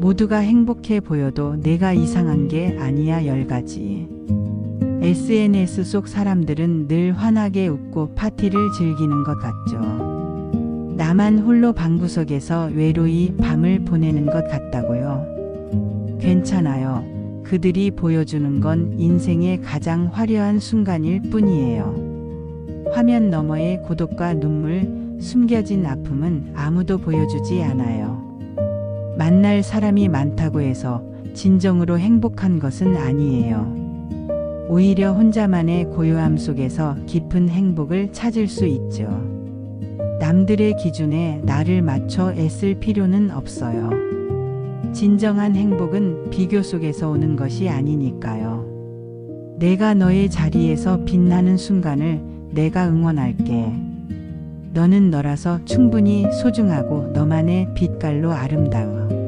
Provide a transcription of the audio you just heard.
모두가 행복해 보여도 내가 이상한 게 아니야 열 가지. SNS 속 사람들은 늘 환하게 웃고 파티를 즐기는 것 같죠. 나만 홀로 방구석에서 외로이 밤을 보내는 것 같다고요. 괜찮아요. 그들이 보여주는 건 인생의 가장 화려한 순간일 뿐이에요. 화면 너머의 고독과 눈물, 숨겨진 아픔은 아무도 보여주지 않아요. 만날 사람이 많다고 해서 진정으로 행복한 것은 아니에요. 오히려 혼자만의 고요함 속에서 깊은 행복을 찾을 수 있죠. 남들의 기준에 나를 맞춰 애쓸 필요는 없어요. 진정한 행복은 비교 속에서 오는 것이 아니니까요. 내가 너의 자리에서 빛나는 순간을 내가 응원할게. 너는 너라서 충분히 소중하고 너만의 빛깔로 아름다워.